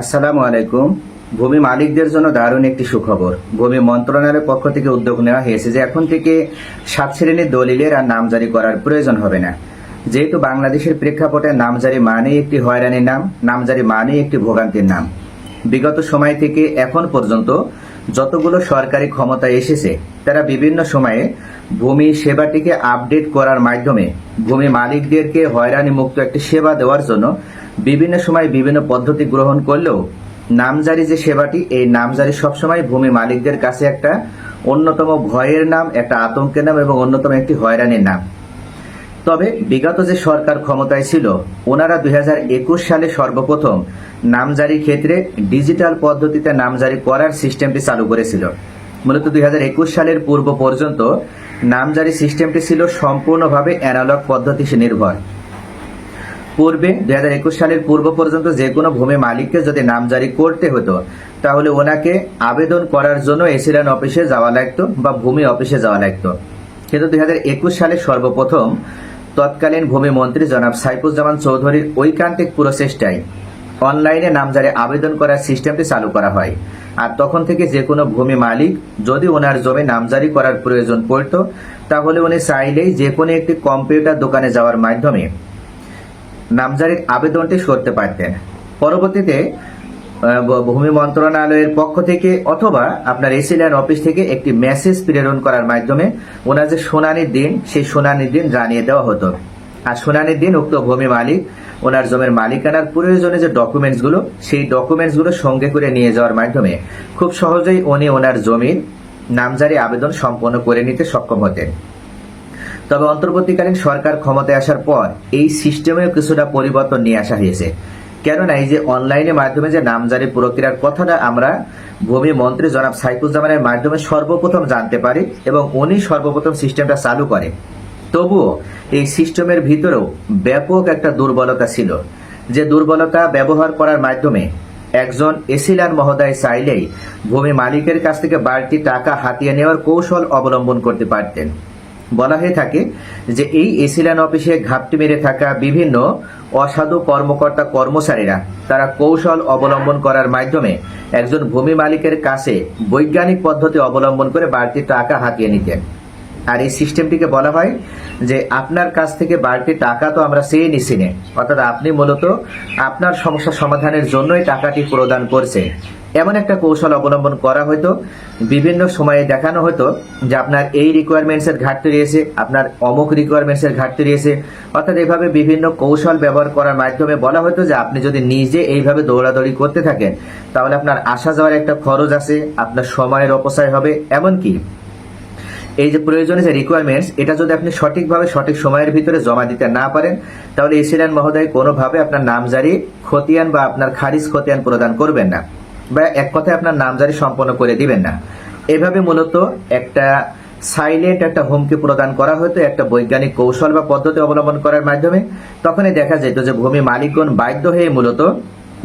আসসালামু আলাইকুম। ভূমি মালিকদের জন্য দারুণ একটি সুখবর। ভূমি মন্ত্রণালয়ের পক্ষ থেকে উদ্যোগ নেওয়া হয়েছে যে এখন থেকে সাত শ্রেণির দলিলের আর নামজারি করার প্রয়োজন হবে না। যেহেতু বাংলাদেশের প্রেক্ষাপটে নামজারি মানেই একটি হয়রানির নাম, নামজারি মানেই একটি ভোগান্তির নাম। বিগত সময় থেকে এখন পর্যন্ত যতগুলো সরকারি ক্ষমতা এসেছে, তারা বিভিন্ন সময়ে ভূমি সেবাটিকে আপডেট করার মাধ্যমে ভূমি মালিকদেরকে হয়রানি মুক্ত একটি সেবা দেওয়ার জন্য বিভিন্ন সময় বিভিন্ন পদ্ধতি গ্রহণ করলেও নামজারি যে সেবাটি, এই নামজারি সবসময় ভূমি মালিকদের কাছে একটা অন্যতম ভয়ের নাম, একটা আতঙ্কের নাম এবং অন্যতম একটি হয়রানির নাম। তবে বিগত যে সরকার ক্ষমতায় ছিল, ওনারা দুই হাজার একুশ সালে সর্বপ্রথম নামজারি ক্ষেত্রে ডিজিটাল পদ্ধতিতে নামজারি করার সিস্টেমটি চালু করেছিল। মূলত দুই হাজার একুশ সালের পূর্ব পর্যন্ত নামজারি সিস্টেমটি ছিল সম্পূর্ণভাবে অ্যানালগ পদ্ধতি নির্ভর। পূর্বে দুই হাজার একুশ সালের পূর্ব পর্যন্ত যে কোনো ভূমি মালিককে যদি নামজারি করতে হতো, তাহলে ওনাকে আবেদন করার জন্য এসিলান অফিসে যাওয়া লাগতো বা ভূমি অফিসে যাওয়া লাগতো। কিন্তু দু হাজার একুশ সালে সর্বপ্রথম তৎকালীন ভূমি মন্ত্রী জনাব সাইফুজ্জামান চৌধুরীর ঐকান্তিক প্রচেষ্টায় অনলাইনে নামজারি আবেদন করার সিস্টেমটি চালু করা হয়। আর তখন থেকে যে কোনো ভূমি মালিক যদি ওনার জমি নামজারি করার প্রয়োজন পড়ত, তাহলে উনি চাইলেই যে কোনো একটি কম্পিউটার দোকানে যাওয়ার মাধ্যমে নামজারির আবেদনটি করতে পারতেন। পরবর্তীতে ভূমি মন্ত্রণালয়ের পক্ষ থেকে অথবা আপনার এসিলিয়ান অফিস থেকে একটি মেসেজ প্রেরণ করার মাধ্যমে ওনার যে শুনানির দিন, সেই শুনানির দিন জানিয়ে দেওয়া হতো। আর শুনানির দিন উক্ত ভূমি মালিক, ওনার জমির মালিকানার প্রয়োজনে যে ডকুমেন্টসগুলো, সেই ডকুমেন্টসগুলো সঙ্গে করে নিয়ে যাওয়ার মাধ্যমে খুব সহজেই উনি ওনার জমির নামজারি আবেদন সম্পন্ন করে নিতে সক্ষম হতেন। তবে অন্তর্বর্তীকালীন সরকার ক্ষমতায় আসার পর এই সিস্টেমেও কিছুটা পরিবর্তন নিয়ে আসা হয়েছে। কেননা এই যে অনলাইনের মাধ্যমে যে নামজারি প্রক্রিয়ার কথাটা আমরা ভূমি মন্ত্রী জনাব সাইফুজ্জামানের মাধ্যমে সর্বপ্রথম জানতে পারি এবং উনি সর্বপ্রথম সিস্টেমটা চালু করে তবুও এই সিস্টেমের ভিতরেও ব্যাপক একটা দুর্বলতা ছিল, যে দুর্বলতা ব্যবহার করার মাধ্যমে একজন এসিলান মহোদয় চাইলেই ভূমি মালিকের কাছ থেকে বাড়তি টাকা হাতিয়ে নেওয়ার কৌশল অবলম্বন করতে পারতেন। বলা হয়ে থাকে যে এই এসিলান অফিসে ঘাপটি মেরে থাকা বিভিন্ন অসাধু কর্মকর্তা কর্মচারীরা, তারা কৌশল অবলম্বন করার মাধ্যমে একজন ভূমি মালিকের কাছে বৈজ্ঞানিক পদ্ধতি অবলম্বন করে বাড়তি টাকা হাতিয়ে নিতেন। আর এই সিস্টেমটিকে বলা হয় যে আপনার কাছ থেকে বাড়তি টাকা তো আমরা চেয়ে নিছি নে, অর্থাৎ আপনি মূলত আপনার সমস্যা সমাধানের জন্যই টাকাটি প্রদান করছে এমন একটা কৌশল অবলম্বন করা হতো, বিভিন্ন সময়ে দেখানো হতো যে আপনার এই রিকোয়ারমেন্টসের ঘাটতি রয়েছে, আপনার অমুক রিকোয়ারমেন্টসের ঘাটতি রয়েছে। অর্থাৎ এভাবে বিভিন্ন কৌশল ব্যবহার করার মাধ্যমে বলা হতো যে আপনি যদি নিজে এইভাবে দৌড়াদৌড়ি করতে থাকেন, তাহলে আপনার আসা যাওয়ার একটা খরচ আছে, আপনার সময়ের অপচয় হবে। এমনকি এই যে প্রয়োজনীয় যে রিকোয়ারমেন্টস এটা যদি আপনি সঠিকভাবে সঠিক সময়ের ভিতরে জমা দিতে না পারেন, তাহলে এসিলেন মহোদয় কোনোভাবে আপনার নামজারি, খতিয়ান বা আপনার খারিজ খতিয়ান প্রদান করবেন না। বা এক কথায় আপনার নামজারি সম্পন্ন করে দিবেন না। এভাবে মূলত একটা সাইলেন্ট একটা হুমকি প্রদান করা হতো, একটা বৈজ্ঞানিক কৌশল বা পদ্ধতি অবলম্বন করার মাধ্যমে। তখনই দেখা যেত যে ভূমি মালিকগণ বাধ্য হয়ে মূলত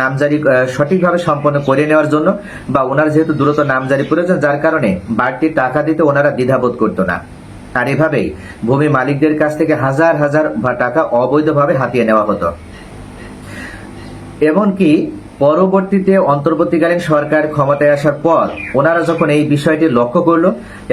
নামজারি সঠিকভাবে সম্পন্ন করে নেওয়ার জন্য বা ওনার যেহেতু দ্রুত নামজারি প্রয়োজন, যার কারণে বাড়তি টাকা দিতে ওনারা দ্বিধাবোধ করতো না। আর এভাবেই ভূমি মালিকদের কাছ থেকে হাজার হাজার টাকা অবৈধভাবে হাতিয়ে নেওয়া হতো। এমনকি পরবর্তীতে অন্তর্বর্তীকালীন সরকার ক্ষমতায় আসার পর ওনারা যখন এই বিষয়টি লক্ষ্য করল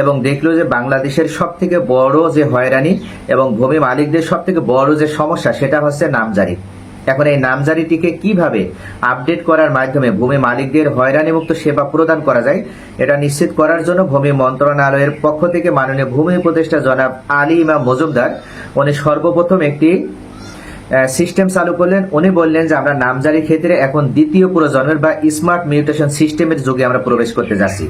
এবং দেখল যে বাংলাদেশের সব থেকে বড় যে হয়রানি এবং ভূমি মালিকদের সব থেকে বড় যে সমস্যা, সেটা হচ্ছে নামজারি। এখন এই নামজারিটিকে কীভাবে আপডেট করার মাধ্যমে ভূমি মালিকদের হয়রানি মুক্ত সেবা প্রদান করা যায়, এটা নিশ্চিত করার জন্য ভূমি মন্ত্রণালয়ের পক্ষ থেকে মাননীয় ভূমি উপদেষ্টা জনাব আলী ইমাম মজুমদার, উনি সর্বপ্রথম একটি সিস্টেম চালু করলেন। উনি বললেন যে, আমরা নামজারির ক্ষেত্রে এখন দ্বিতীয় প্রজন্মের বা স্মার্ট মিউটেশন সিস্টেমের যুগে আমরা প্রবেশ করতে যাচ্ছি।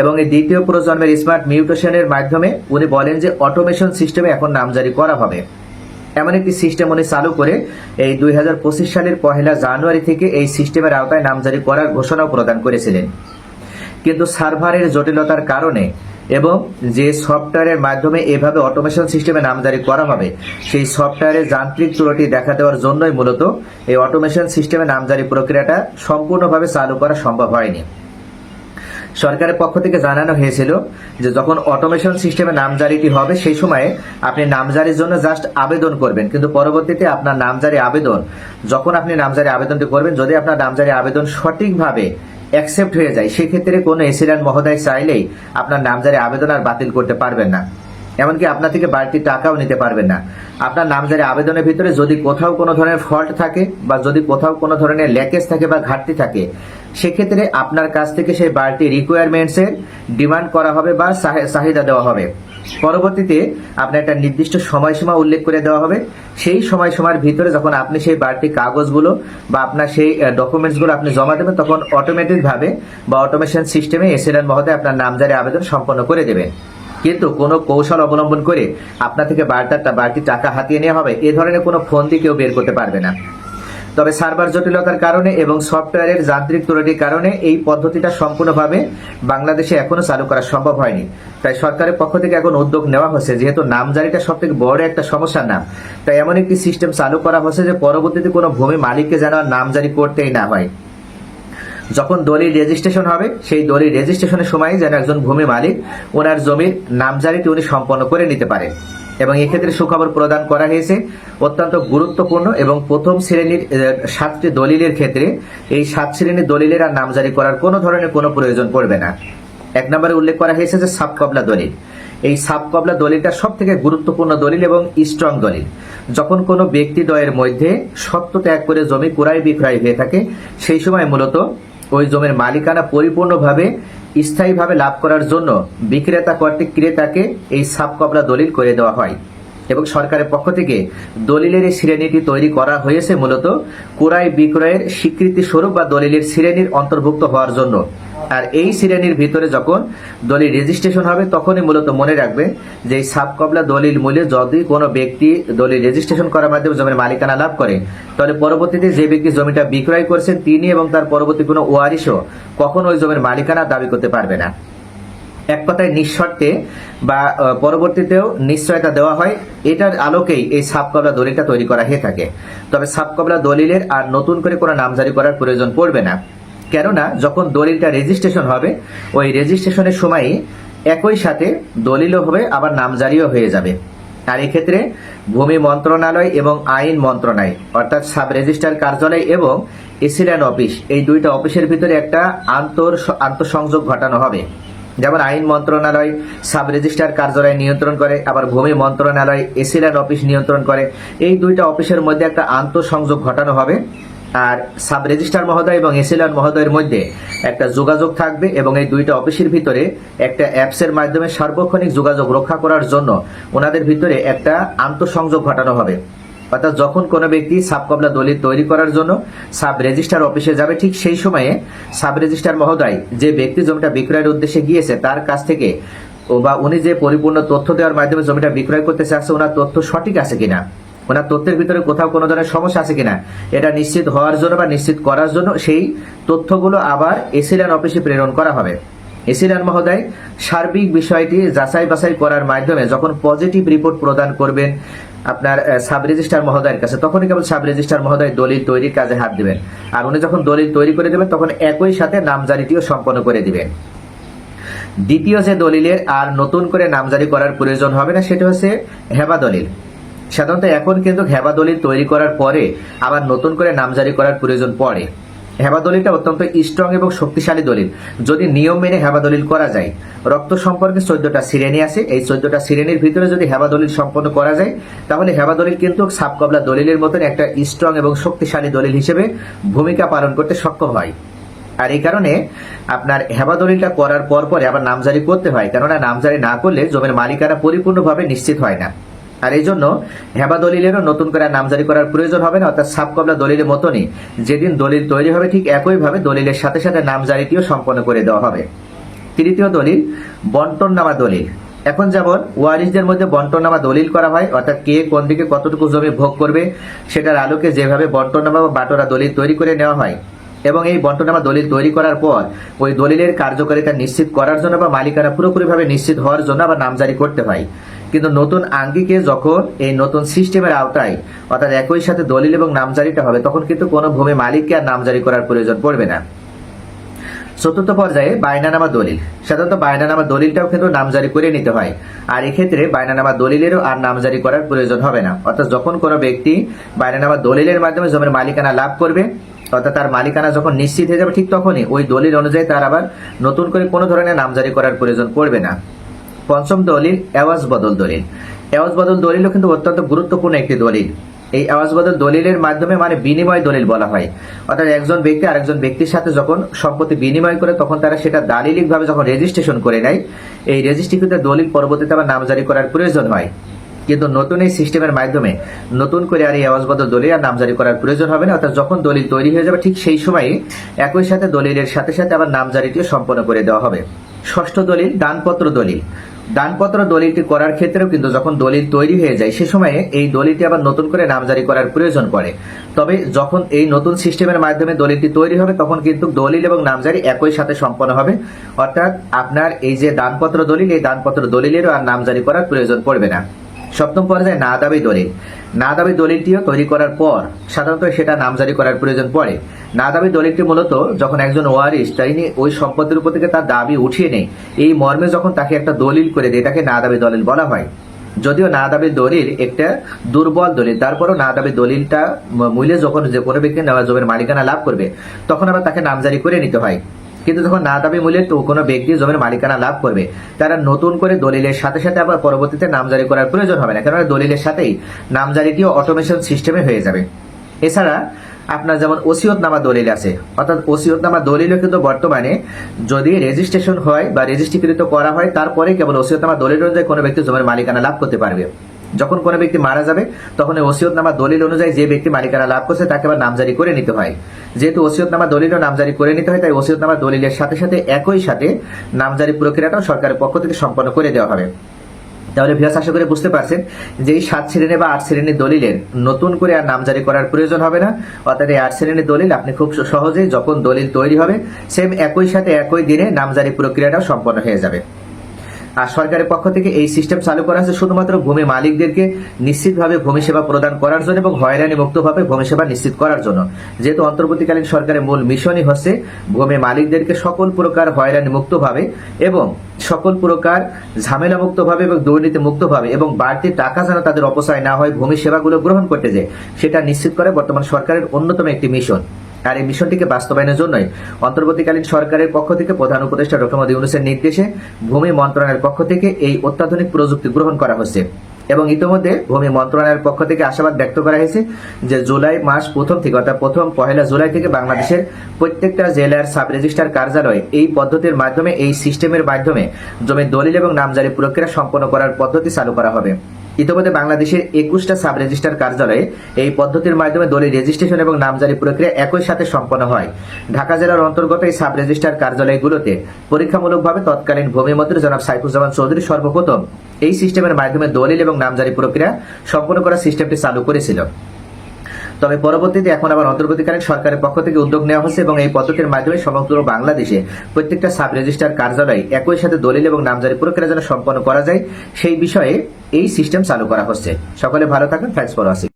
এবং এই দ্বিতীয় প্রজন্মের স্মার্ট মিউটেশনের মাধ্যমে উনি বলেন যে অটোমেশন সিস্টেমে এখন নামজারি করা হবে। এমন একটি সিস্টেম উনি চালু করে এই দুই হাজার পঁচিশ সালের পহেলা জানুয়ারি থেকে এই সিস্টেমের আওতায় নামজারি করার ঘোষণাও প্রদান করেছিলেন। কিন্তু সার্ভারের জটিলতার কারণে এবং যে সফটওয়্যারের মাধ্যমে এভাবে অটোমেশন সিস্টেমে নামজারি করা হবে, সেই সফটওয়্যারের যান্ত্রিক ত্রুটি দেখা দেওয়ার জন্যই মূলত এই অটোমেশন সিস্টেমে নামজারি প্রক্রিয়াটা সম্পূর্ণভাবে চালু করা সম্ভব হয়নি। সরকারের পক্ষ থেকে জানানো হয়েছিল যে যখন অটোমেশন সিস্টেমে নামজারিটি হবে, সেই সময়ে আপনি নামজারির জন্য জাস্ট আবেদন করবেন। কিন্তু পরবর্তীতে আপনার নামজারি আবেদন, যখন আপনি নামজারি আবেদনটি করবেন, যদি আপনার নামজারি আবেদন সঠিকভাবে অ্যাকসেপ্ট হয়ে যায়, সেক্ষেত্রে কোনো এসিডেন্ট মহোদয় চাইলেই আপনার নামজারি আবেদন আর বাতিল করতে পারবেন না। এমনকি আপনার থেকে বাড়তি টাকাও নিতে পারবেন না। আপনার নামজারি আবেদনের ভিতরে যদি কোথাও কোনো ধরনের ফল্ট থাকে বা যদি কোথাও কোনো ধরনের ল্যাকেজ থাকে বা ঘাটতি থাকে, সেক্ষেত্রে আপনার কাছ থেকে সেই বাড়তি রিকোয়ারমেন্টসের ডিমান্ড করা হবে বা চাহি- চাহিদা দেওয়া হবে। পরবর্তীতে আপনার একটা নির্দিষ্ট সময়সীমা উল্লেখ করে দেওয়া হবে। সেই সময়সীমার ভিতরে যখন আপনি সেই বাড়তি কাগজগুলো বা আপনার সেই ডকুমেন্টসগুলো আপনি জমা দেবেন, তখন অটোমেটিকভাবে বা অটোমেশন সিস্টেমে এসএলএন মহোদয় আপনার নামজারি আবেদন সম্পন্ন করে দেবেন। কিন্তু কোনো কৌশল অবলম্বন করে আপনার থেকে বাড়তি টাকা হাতিয়ে নেওয়া হবে, এ ধরনের কোনো ফোন দিয়ে কেউ বের করতে পারবে না। তবে সার্ভার জটিলতার কারণে এবং সফটওয়্যারের যান্ত্রিক ত্রুটির কারণে এই পদ্ধতিটা সম্পূর্ণভাবে বাংলাদেশে এখনও চালু করা সম্ভব হয়নি। তাই সরকারের পক্ষ থেকে এখন উদ্যোগ নেওয়া হচ্ছে, যেহেতু নামজারিটা সব থেকে বড় একটা সমস্যার নাম। তাই এমন একটি সিস্টেম চালু করা হচ্ছে যে পরবর্তীতে কোনো ভূমি মালিককে যেন নামজারি করতেই না হয়। যখন দলিল রেজিস্ট্রেশন হবে, সেই দলিল রেজিস্ট্রেশনের সময় যেন একজন ভূমি মালিক ওনার জমির নামজারিটি উনি সম্পন্ন করে নিতে পারেন। এবং এক্ষেত্রে সুখবর প্রদান করা হয়েছে। অত্যন্ত গুরুত্বপূর্ণ এবং প্রথম শ্রেণির সাতটি দলিলের ক্ষেত্রে এই সাত শ্রেণির দলিলের আর নামজারি করার কোনো ধরনের কোনো প্রয়োজন পড়বে না। এক নম্বরে উল্লেখ করা হয়েছে যে সাবকবলা দলিল। এই সাবকবলা দলিলটা সব থেকে গুরুত্বপূর্ণ দলিল এবং স্ট্রং দলিল। যখন কোনো ব্যক্তি দ্বয়ের মধ্যে সত্য ত্যাগ করে জমি ক্রয় বিক্রয় হয়ে থাকে, সেই সময় মূলত ওই জমির মালিকানা পরিপূর্ণভাবে স্থায়ীভাবে লাভ করার জন্য বিক্রেতা কর্তৃক ক্রেতাকে এই সাবকবলা দলিল করে দেওয়া হয় এবং সরকারের পক্ষ থেকে দলিলের এই শ্রেণীটি তৈরি করা হয়েছে মূলত ক্রয় বিক্রয়ের স্বীকৃতি স্বরূপ বা দলিলের শ্রেণির অন্তর্ভুক্ত হওয়ার জন্য। আর এই শ্রেণির ভিতরে যখন দলিল রেজিস্ট্রেশন হবে, তখনই মূলত মনে রাখবে যে এই সাবকবলা দলিল মূল্যে যদি কোনো ব্যক্তি দলিল রেজিস্ট্রেশন করার মাধ্যমে জমির মালিকানা লাভ করে, তাহলে পরবর্তীতে যে ব্যক্তি জমিটা বিক্রয় করছেন, তিনি এবং তার পরবর্তী কোনো ওয়ারিশও কখনো ওই জমির মালিকানা দাবি করতে পারবে না। এক কথায় নিঃশর্তে বা পরবর্তীতেও নিশ্চয়তা দেওয়া হয়, এটার আলোকেই এই সাবকবলা দলিলটা তৈরি করা হয়ে থাকে। তবে সাবকবলা দলিলের আর নতুন করে কোনো নামজারি করার প্রয়োজন পড়বে না। কেননা যখন দলিলটা রেজিস্ট্রেশন হবে, ওই রেজিস্ট্রেশনের সময়ই একই সাথে দলিলও হবে, আবার নামজারিও হয়ে যাবে। আর এক্ষেত্রে ভূমি মন্ত্রণালয় এবং আইন মন্ত্রণালয়, অর্থাৎ সাব রেজিস্ট্রার কার্যালয় এবং এসিল্যান্ড অফিস, এই দুইটা অফিসের ভিতরে একটা আন্তর আন্তঃসংযোগ ঘটানো হবে। যেমন আইন মন্ত্রণালয় সাব রেজিস্ট্রার কার্যালয় নিয়ন্ত্রণ করে, আবার ভূমি মন্ত্রণালয় এসিল্যান্ড অফিস নিয়ন্ত্রণ করে। এই দুইটা অফিসের মধ্যে একটা আন্তঃসংযোগ ঘটানো হবে। আর সাব রেজিস্ট্রার মহোদয় এবং এসিল্যান্ড মহোদয়ের মধ্যে একটা যোগাযোগ থাকবে এবং এই দুইটা অফিসের ভিতরে একটা অ্যাপসের মাধ্যমে সার্বক্ষণিক যোগাযোগ রক্ষা করার জন্য ওনাদের ভিতরে একটা আন্তঃসংযোগ ঘটানো হবে। অর্থাৎ যখন কোনো ব্যক্তি সাবকবলা দলিল তৈরি করার জন্য সাব রেজিস্ট্রার অফিসে যাবে, ঠিক সেই সময়ে সাব রেজিস্ট্রার মহোদয় যে ব্যক্তি জমিটা বিক্রয়ের উদ্দেশ্যে গিয়েছে, তার কাছ থেকে বা উনি যে পরিপূর্ণ তথ্য দেওয়ার মাধ্যমে জমিটা বিক্রয় করতে চাচ্ছে ওনার তথ্য সঠিক আছে কিনা। ওনার তথ্যের ভিতরে কোথাও কোনো ধরনের সমস্যা আছে কিনা, এটা নিশ্চিত হওয়ার জন্য বা নিশ্চিত করার জন্য সেই তথ্যগুলো আবার এসিল্যান্ড অফিসে প্রেরণ করা হবে। এসিল্যান্ড মহোদয়, সার্বিক বিষয়টি যাচাই বাছাই করার মাধ্যমে যখন পজিটিভ রিপোর্ট প্রদান করবেন আপনার সাব রেজিস্ট্রার মহোদয়ের কাছে, তখনই কেবল সাব রেজিস্ট্রার মহোদয় দলিল তৈরির কাজে হাত দিবেন। আর উনি যখন দলিল তৈরি করে দেবেন, তখন একই সাথে নামজারিটিও সম্পন্ন করে দিবেন। দ্বিতীয় যে দলিলের আর নতুন করে নামজারি করার প্রয়োজন হবে না, সেটা হচ্ছে হেবা দলিল। সাধারণত এখন কিন্তু হেবা দলিল তৈরি করার পরে আবার নতুন করে নামজারি করার প্রয়োজন পড়ে। হেবা দলিলটা অত্যন্ত স্ট্রং এবং শক্তিশালী দলিল। যদি নিয়ম মেনে হেবা দলিল করা যায়, রক্ত সম্পর্কে চোদ্দটা শ্রেণি আছে। এই চোদ্দটা শ্রেণির ভিতরে যদি হেবা দলিল সম্পন্ন করা যায়, তাহলে হেবা দলিল কিন্তু সাবকবলা দলিলের মতন একটা স্ট্রং এবং শক্তিশালী দলিল হিসেবে ভূমিকা পালন করতে সক্ষম হয়। আর এই কারণে আপনার হেবা দলিলটা করার পর পরে আবার নামজারি করতে হয়। কেননা নামজারি না করলে জমির মালিকানা পরিপূর্ণভাবে নিশ্চিত হয় না। আর এই জন্য হেবা দলিলেরও নতুন করে নামজারি করার প্রয়োজন হবে না, অর্থাৎ সাবকবলা দলিলের মতনই। যেদিন দলিল তৈরি হবে ঠিক একইভাবে দলিলের সাথে সাথে নামজারিটিও সম্পন্ন করে দেওয়া হবে। তৃতীয় দলিল, বন্টননামা দলিল। এখন যেমন ওয়ারিসদের মধ্যে বন্টননামা দলিল করা হয়, অর্থাৎ কে কোন দিকে কতটুকু জমি ভোগ করবে, সেটার আলোকে যেভাবে বন্টননামা বা বাটোরা দলিল তৈরি করে নেওয়া হয়, এবং এই বন্টনামা দলিল তৈরি করার পর ওই দলিলের কার্যকারিতা নিশ্চিত করার জন্য বা মালিকানা পুরোপুরিভাবে নিশ্চিত হওয়ার জন্য আবার নামজারি করতে হয়। কিন্তু নতুন আঙ্গিকে যখন এই নতুন সিস্টেমের আওতায়, অর্থাৎ একই সাথে দলিল এবং নামজারিটা হবে, তখন কিন্তু কোনো ভূমি মালিককে আর নামজারি করার প্রয়োজন পড়বে না। চতুর্থ পর্যায়ে বায়নানামা দলিল। সাধারণত বায়নানামা দলিলটাও কিন্তু নামজারি করে নিতে হয়। আর এক্ষেত্রে বায়নানামা দলিলেরও আর নামজারি করার প্রয়োজন হবে না। অর্থাৎ যখন কোনো ব্যক্তি বায়নানামা দলিলের মাধ্যমে জমির মালিকানা লাভ করবে, অর্থাৎ তার মালিকানা যখন নিশ্চিত হয়ে যাবে, ঠিক তখনই ওই দলিল অনুযায়ী তার আবার নতুন করে কোনো ধরনের নামজারি করার প্রয়োজন পড়বে না। পঞ্চম দলিল, এওয়াজ বদল দলিল। এওয়াজ বদল দলিলও কিন্তু অত্যন্ত গুরুত্বপূর্ণ একটি দলিল। এই আওয়াজ বদল দলিলের মাধ্যমে মানে বিনিময় দলিল বলা হয়। অর্থাৎ একজন ব্যক্তি আরেকজন ব্যক্তির সাথে যখন সম্পত্তি বিনিময় করে, তখন তারা সেটা দালিলিক ভাবে যখন রেজিস্ট্রেশন করে নেয়, এই রেজিস্ট্রিকৃত দলিল পরবর্তীতে আবার নামজারি করার প্রয়োজন হয়। কিন্তু নতুন এই সিস্টেমের মাধ্যমে নতুন করে আর এই আওয়াজ বদল দলিল আর নামজারি করার প্রয়োজন হবে না। অর্থাৎ যখন দলিল তৈরি হয়ে যাবে, ঠিক সেই সময় একই সাথে দলিলের সাথে সাথে আবার নামজারিটিও সম্পন্ন করে দেওয়া হবে। ষষ্ঠ দলিল, দানপত্র দলিল। দানপত্র দলিলটি করার ক্ষেত্রেও কিন্তু যখন দলিল তৈরি হয়ে যায়, সে সময়ে এই দলিলটি আবার নতুন করে নামজারি করার প্রয়োজন পড়ে। তবে যখন এই নতুন সিস্টেমের মাধ্যমে দলিলটি তৈরি হবে, তখন কিন্তু দলিল এবং নামজারি একই সাথে সম্পন্ন হবে। অর্থাৎ আপনার এই যে দানপত্র দলিল, এই দানপত্র দলিলেরও আর নামজারি করার প্রয়োজন পড়বে না। সপ্তম পর্যায়ে না দাবি দলিল। না দাবি দলিলটিও তৈরি করার পর, সাধারণত সেটা নামজারি করার প্রয়োজন পড়ে। না দাবি দলিলটি মূলত যখন একজন ওয়ারিস তিনি ওই সম্পত্তির উপর থেকে তার দাবি উঠিয়ে নেয়, এই মর্মে যখন তাকে একটা দলিল করে দেয় তাকে না দাবি দলিল বলা হয়। যদিও না দাবি দলিল একটা দুর্বল দলিল, তারপরও না দাবি দলিলটা মূল্যে যখন যে কোনো ব্যক্তি জমির মালিকানা লাভ করবে, তখন আবার তাকে নামজারি করে নিতে হয়। কিন্তু যখন না দাবি মূল্যে তো কোনো ব্যক্তি জমির মালিকানা লাভ করবে, তারা নতুন করে দলিলের সাথে সাথে আবার পরবর্তীতে নামজারি করার প্রয়োজন হবে না। কেননা দলিলের সাথেই নামজারিটিও অটোমেশন সিস্টেমে হয়ে যাবে। এছাড়া আপনার যেমন ওসিয়তনামা দলিল আছে, অর্থাৎ ওসিয়তনামা দলিলও কিন্তু বর্তমানে যদি রেজিস্ট্রেশন হয় বা রেজিস্ট্রিকৃত করা হয়, তারপরে কেবল ওসিয়তনামা দলিল অনুযায়ী কোনো ব্যক্তি জমির মালিকানা লাভ করতে পারবে। যখন কোনো ব্যক্তি মারা যাবে, তখন ওই ওসিয়তনামা দলিল অনুযায়ী যে ব্যক্তি মালিকানা লাভ করছে, তাকে আবার নামজারি করে নিতে হয়। যেহেতু ওসিয়তনামা দলিলও নামজারি করে নিতে হয়, তাই ওসিয়তনামা দলিলের সাথে সাথে একই সাথে নামজারি প্রক্রিয়াটাও সরকারের পক্ষ থেকে সম্পন্ন করে দেওয়া হবে। তাহলে ভিয়াস আশা করে বুঝতে পারছেন যে এই সাত শ্রেণি বা আট শ্রেণির দলিলের নতুন করে আর নামজারি করার প্রয়োজন হবে না। অর্থাৎ এই আট শ্রেণির দলিল আপনি খুব সহজেই যখন দলিল তৈরি হবে সেম একই সাথে একই দিনে নামজারি প্রক্রিয়াটাও সম্পন্ন হয়ে যাবে। আর সরকারের পক্ষ থেকে এই সিস্টেম চালু করা হয়েছে শুধুমাত্র ভূমি মালিকদেরকে নিশ্চিতভাবে ভূমি সেবা প্রদান করার জন্য এবং হয়রানি মুক্তভাবে ভূমি সেবা নিশ্চিত করার জন্য। যেহেতু অন্তর্বর্তীকালীন সরকারের মূল মিশনই হচ্ছে ভূমি মালিকদেরকে সকল প্রকার হয়রানি মুক্তভাবে এবং সকল প্রকার ঝামেলা মুক্তভাবে এবং দুর্নীতি মুক্তভাবে এবং বাড়তি টাকা যেন তাদের অপচয় না হয়, ভূমি সেবাগুলো গ্রহণ করতে যায় সেটা নিশ্চিত করে বর্তমান সরকারের অন্যতম একটি মিশন। আর এই মিশনটিকে বাস্তবায়নের জন্যই অন্তর্বর্তীকালীন সরকারের পক্ষ থেকে প্রধান উপদেষ্টা ডক্টর ইউনুসের নির্দেশে ভূমি মন্ত্রণালয়ের পক্ষ থেকে এই অত্যাধুনিক প্রযুক্তি গ্রহণ করা হচ্ছে। এবং ইতিমধ্যে ভূমি মন্ত্রণালয়ের পক্ষ থেকে আশাবাদ ব্যক্ত করা হয়েছে যে জুলাই মাস প্রথম থেকে অর্থাৎ প্রথম পহেলা জুলাই থেকে বাংলাদেশের প্রত্যেকটা জেলার সাব রেজিস্ট্রার কার্যালয় এই পদ্ধতির মাধ্যমে, এই সিস্টেমের মাধ্যমে জমির দলিল এবং নামজারি প্রক্রিয়া সম্পন্ন করার পদ্ধতি চালু করা হবে। ইতিমধ্যে বাংলাদেশের একুশটা সাব রেজিস্ট্রার কার্যালয়ে এই পদ্ধতির মাধ্যমে দলের রেজিস্ট্রেশন এবং নামজারি প্রক্রিয়া একই সাথে সম্পন্ন হয়। ঢাকা জেলার অন্তর্গত এই সাব রেজিস্ট্রার কার্যালয়গুলোতে পরীক্ষামূলকভাবে তৎকালীন ভূমিমন্ত্রী জনাব সাইফুজ্জামান চৌধুরী সর্বপ্রথম এই সিস্টেমের মাধ্যমে দলিল এবং নামজারি প্রক্রিয়া সম্পন্ন করার সিস্টেমটি চালু করেছিল। তবে পরবর্তীতে এখন আবার অন্তর্বর্তীকালীন সরকারের পক্ষ থেকে উদ্যোগ নেওয়া হচ্ছে এবং এই পদ্ধতির মাধ্যমে সমগ্র বাংলাদেশে প্রত্যেকটা সাব রেজিস্ট্রার কার্যালয় একই সাথে দলিল এবং নামজারি প্রক্রিয়া যেন সম্পন্ন করা যায়, সেই বিষয়ে এই সিস্টেম চালু করা হচ্ছে। সকলে ভালো থাকুন থ্যাংকস ফর ওয়াচিং